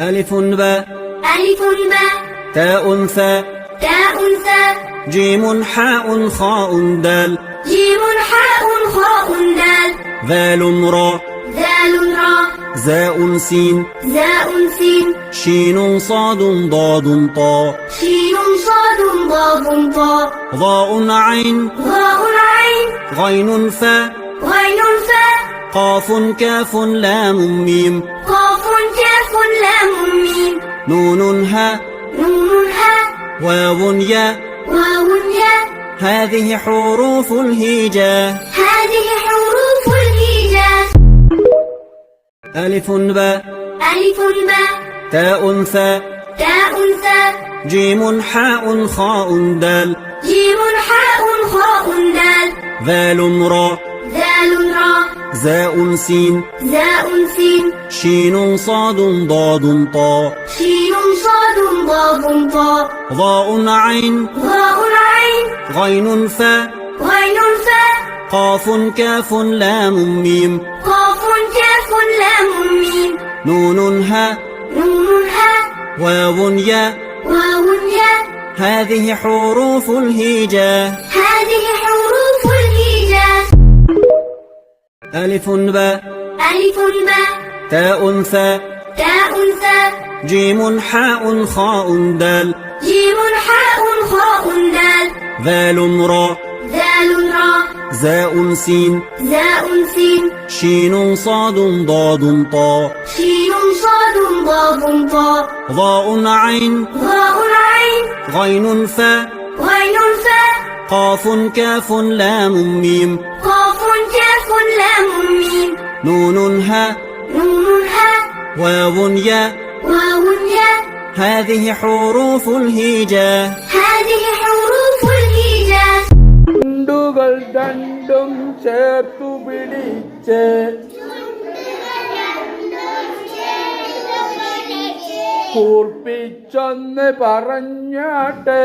ألف باء ألف باء تاء ثاء تاء ثاء جيم حاء خاء دال جيم حاء خاء دال ذال راء ذال راء زاء سين زاء سين شين صاد ضاد طاء شين صاد ضاد طاء ضاء عين ضاء عين غين فاء غين فاء قاف كاف لام ميم قاف لام ميم نون هاء نون هاء واو ياء واو ياء هذه حروف الهجاء هذه حروف الهجاء ألف باء ألف باء تاء ثاء تاء ثاء جيم حاء خاء دال. جيم حاء خاء دال. ذال راء ذال راء زاء سين. زاء سين. شين صاد ضاد طاء شين صاد ضاد طاء ضاء عين. ضاء عين. غين فاء غين فاء قاف كاف لام ميم. قاف كاف لام ميم. نون هاء نون هاء واو ياء واو ياء هذه حروف الهجاء. هذه حروف الهجاء. ألف باء ألف باء تاء ثاء تاء ثاء جيم حاء خاء دال. جيم حاء خاء دال. ذال راء ذال راء زاء سين. زاء سين. شين صاد ضاد طاء شين صاد ضاد طاء ضاء عين. ضاء عين. غين فاء غين فاء قاف كاف لام ميم قاف كاف لام ميم نون هاء نون هاء واو ياء واو ياء هذه حروف الهجاء هذه حروف الهجاء ചുണ്ടുകൾ രണ്ടും ചേർത്തു പിടിച്ച് കൂർപ്പിച്ചൊന്ന് പറഞ്ഞാട്ടെ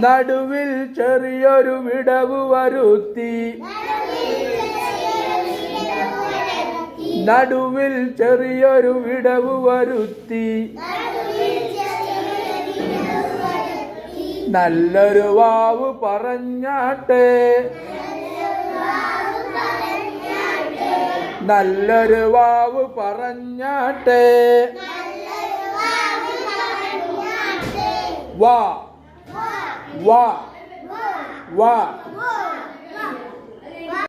നടുവിൽ ചെറിയൊരു വിടവ് വരുത്തി. നടുവിൽ ചെറിയൊരു വിടവ് വരുത്തി. നല്ലൊരു വാവ് പറഞ്ഞാട്ടെ. നല്ലൊരു വാവ് പറഞ്ഞാട്ടെ. വാ. വാ. വാ.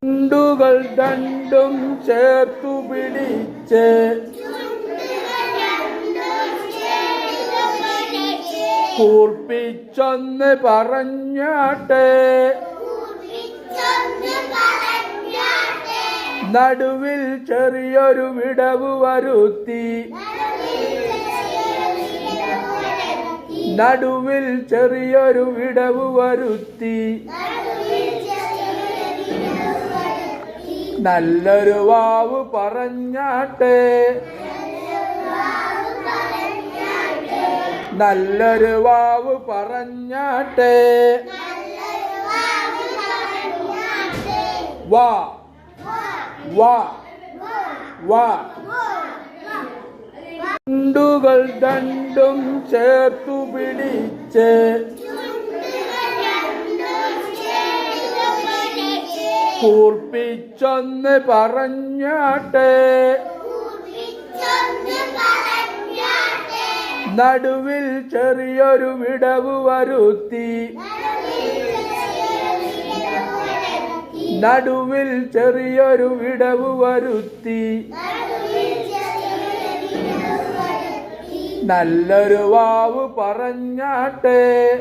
ചുണ്ടുകൾ രണ്ടും ചേർത്തു പിടിച്ച്. കൂർപ്പിച്ചൊന്ന് പറഞ്ഞാട്ടെ. നടുവിൽ ചെറിയൊരു വിടവ് വരുത്തി. നടുവിൽ ചെറിയൊരു വിടവ് വരുത്തി. നല്ലൊരു വാവ് പറഞ്ഞാട്ടെ. നല്ലൊരു വാവ് പറഞ്ഞാട്ടെ. വാ. വാ. വാ. ചുണ്ടുകൾ രണ്ടും ചേർത്തു പിടിച്ച്. കൂർപ്പിച്ചൊന്ന് പറഞ്ഞാട്ടെ. നടുവിൽ ചെറിയൊരു വിടവ് വരുത്തി. നടുവിൽ ചെറിയൊരു വിടവ് വരുത്തി. നല്ലൊരു വാവ് പറഞ്ഞാട്ടെ.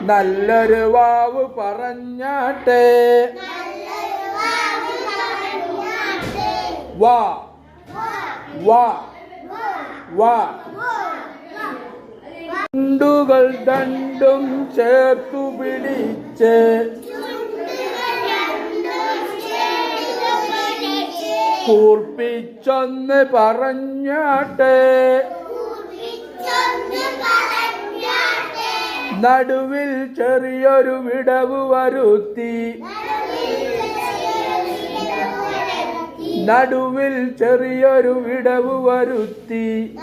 നല്ലൊരു വാവ് പറഞ്ഞാട്ടെ. വാ. വാ. വാ. ചുണ്ടുകൾ രണ്ടും ചേർത്തു പിടിച്ച്. കൂർപ്പിച്ചൊന്ന് പറഞ്ഞാട്ടെ. നടുവിൽ ചെറിയൊരു വിടവ് വരുത്തി. നടുവിൽ ചെറിയൊരു വിടവ് വരുത്തി.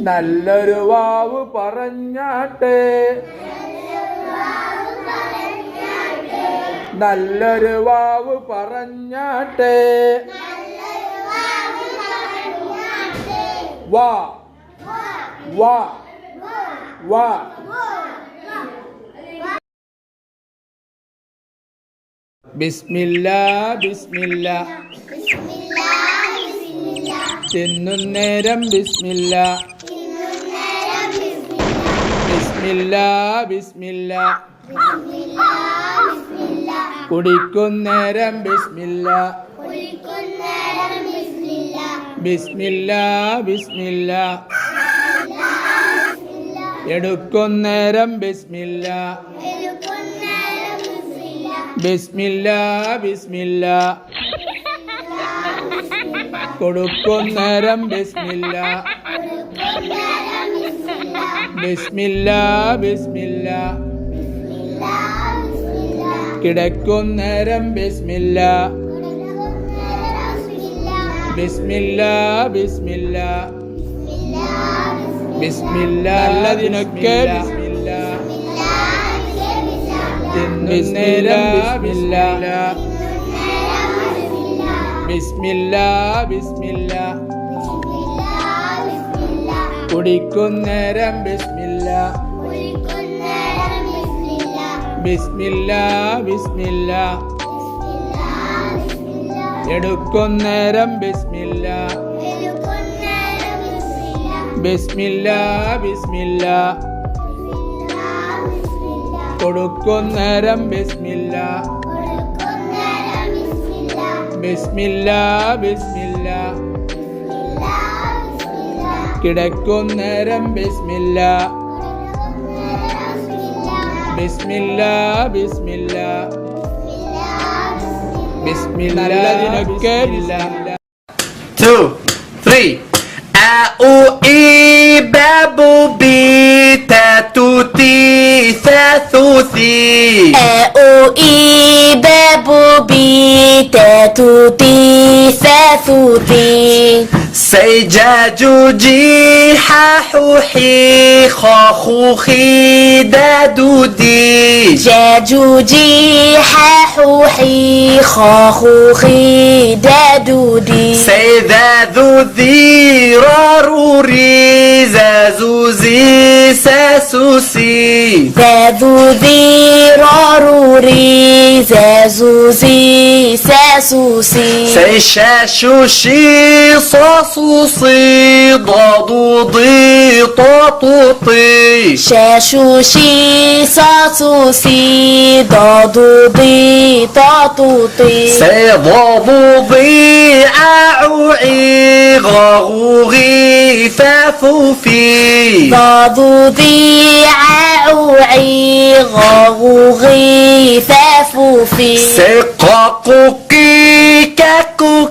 നല്ലൊരു വാവ് പറഞ്ഞാട്ടെ. നല്ലൊരു വാവ് പറഞ്ഞാട്ടെ. വാ. വാ. വാ. ബിസ്മില്ല ബിസ്മില്ല. തിന്നുന്നേരം ബിസ്മില്ല. ബിസ്മില്ല ബിസ്മില്ല. കുടിക്കുന്നേരം ബിസ്മില്ല. ബിസ്മില്ല. ബിസ്മില്ല എടുക്കുന്നേരം ബിസ്മില്ല. ബിസ്മില്ല. ബിസ്മില്ല. കൊടുക്കുന്നേരം ബിസ്മില്ല. ബിസ്മില്ല ബിസ്മില്ല. കിടക്കുന്നേരം ബിസ്മില്ല. ബിസ്മില്ല ബിസ്മില്ല. ബിസ്മില്ല അല്ലതിനൊക്കെ ബിസ്മില്ല. തിന്നുന്നേരം ബിസ്മില്ല. ബിസ്മില്ല ബിസ്മില്ല. കുടിക്കുന്നേരം ബിസ്മില്ല. ബിസ്മില്ല ബിസ്മില്ല. എടുക്കുന്നേരം ബിസ്മില്ല. ബിസ്മില്ല ബിസ്മില്ല. കൊടുക്കുന്നേരം ബിസ്മില്ല. ബിസ്മില്ല ബിസ്മില്ല. കിടക്കുന്നേരം ബിസ്മില്ല. ബിസ്മില്ല ബിസ്മില്ല ബിസ്മില്ല അതിനൊക്കെ ബിസ്മില്ല two, three. A U E babu bi ta tu ti sa su si. ẹ o i سيجاجوجي حاحوحي خاخوخي دادودي جاجوجي حاحوحي خاخوخي دادودي سيذاذوذي راروري زازوزي ساسوسي ذاذوذي راروري زازوزي ساسوسي سيشاشوشي صاصو Suci, dó, do, di, to, tu, ti. Xé, xu, xi, só, su, dó, do, di, to, tu, ti. Cé, dó, bu, bi, a, u, i, gó, u, ri, fé, fu, fi. Dó, do, di, a, u, i, gó, u, ri, fé, fu, fi. Cé, có, cu, ki, cu.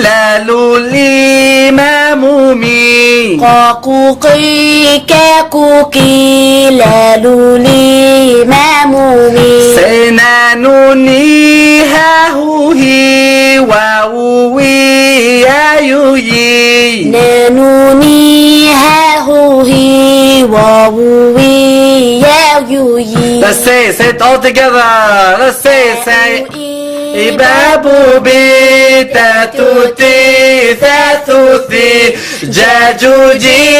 هلال الإمام مي قاقوقي كاكوكي لالو الإمام مي سنانوني هاهوهي واوي يايوي نانوني هاهوهي واوي يايوي Let's say, say it all together. Let's say, say. باب بتاتوتي ثاثوثي. جاجوجي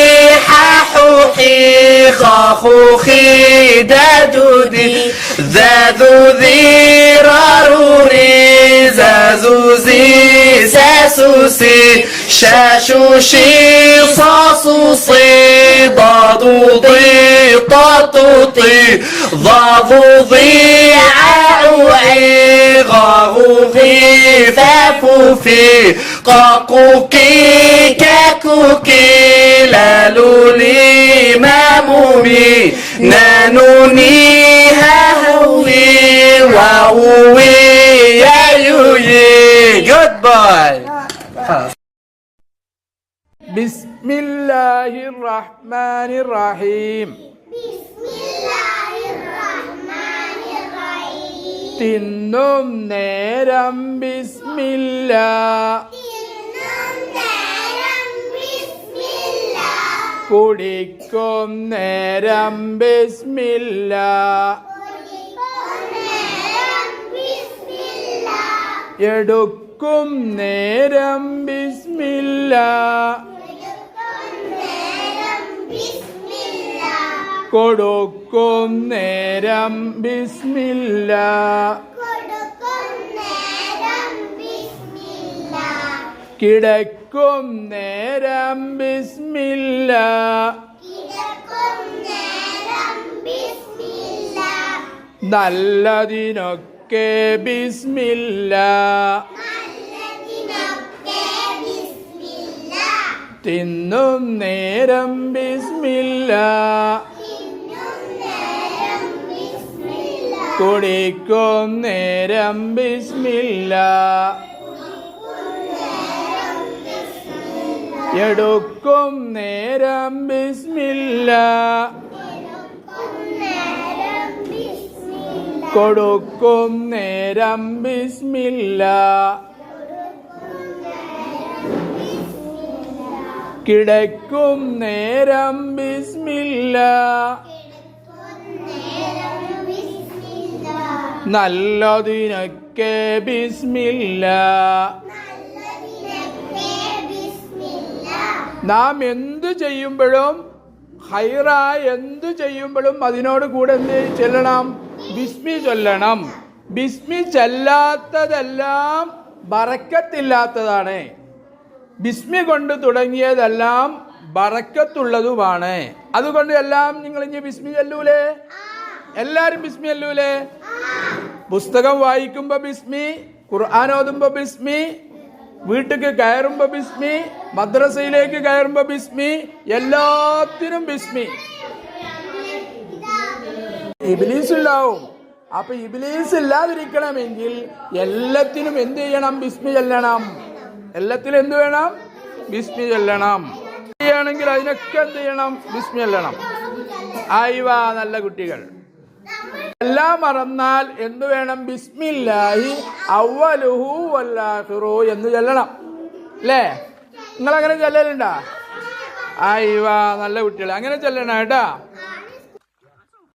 حاحوحي خاخوخي دادودي. ذاذوذي راروري زازوزي ساسوسي. شاشوشي صاصوصي. ضاضوضي طاطوطي. ضاضوضي عاعوعي ففوفي قاقوكي كاكوكي لالولي مامومي نانوني هاهوي واوي يا يوي جود بسم الله الرحمن الرحيم. തിന്നും നേരം ബിസ്മില്ല. കുടിക്കും നേരം ബിസ്മില്ല. എടുക്കും നേരം ബിസ്മില്ല. കൊടുക്കും നേരം ബിസ്മില്ല. കിടക്കും നേരം ബിസ്മില്ല. നല്ലതിനൊക്കെ ബിസ്മില്ല. തിന്നും നേരം ബിസ്മില്ല. കുടിക്കും നേരം ബിസ്മില്ല. എടുക്കും നേരം ബിസ്മില്ല. കൊടുക്കും നേരം ബിസ്മില്ല. കിടക്കും നേരം ബിസ്മില്ല. നല്ലതിനൊക്കെ ബിസ്മില്ല. നാം എന്തു ചെയ്യുമ്പോഴും ഹൈറായ എന്തു ചെയ്യുമ്പോഴും അതിനോട് കൂടെ എന്ത് ചെല്ലണം? ബിസ്മി ചൊല്ലണം. ബിസ്മി ചെല്ലാത്തതെല്ലാം ബറക്കത്തില്ലാത്തതാണ്. ബിസ്മി കൊണ്ട് തുടങ്ങിയതെല്ലാം ബറക്കത്തുള്ളതുമാണ്. അതുകൊണ്ട് എല്ലാം നിങ്ങൾ ഇനി ബിസ്മി ചൊല്ലൂലേ? എല്ലാവരും ബിസ്മി ചൊല്ലൂലേ? പുസ്തകം വായിക്കുമ്പോ ബിസ്മി ഖുർആൻ ഓതുമ്പോ ബിസ്മി വീട്ടിക്ക് കയറുമ്പോ ബിസ്മി മദ്രസയിലേക്ക് കയറുമ്പോ ബിസ്മി എല്ലാത്തിനും ബിസ്മി. ഇബിലീസ് ഉണ്ടാവും അപ്പൊ ഇബിലീസ് ഇല്ലാതിരിക്കണമെങ്കിൽ എല്ലാത്തിനും എന്ത് ചെയ്യണം? ബിസ്മി ചെല്ലണം. എല്ലാത്തിനും എന്ത് വേണം? ബിസ്മി ചെല്ലണം. ചെയ്യണമെങ്കിൽ അതിനൊക്കെ എന്ത് ചെയ്യണം? ബിസ്മി ചെല്ലണം. ആയിവാ നല്ല കുട്ടികൾ. എല്ലാം മറന്നാൽ എന്തു വേണം? ബിസ്മില്ലാഹി അവലുഹു വല്ലാഹിറു എന്ന് ചൊല്ലണം. അല്ലേ നിങ്ങൾ അങ്ങനെ ചൊല്ലലുണ്ടാ? അയ്യോ നല്ല കുട്ടികൾ അങ്ങനെ ചൊല്ലണം കേട്ടാ?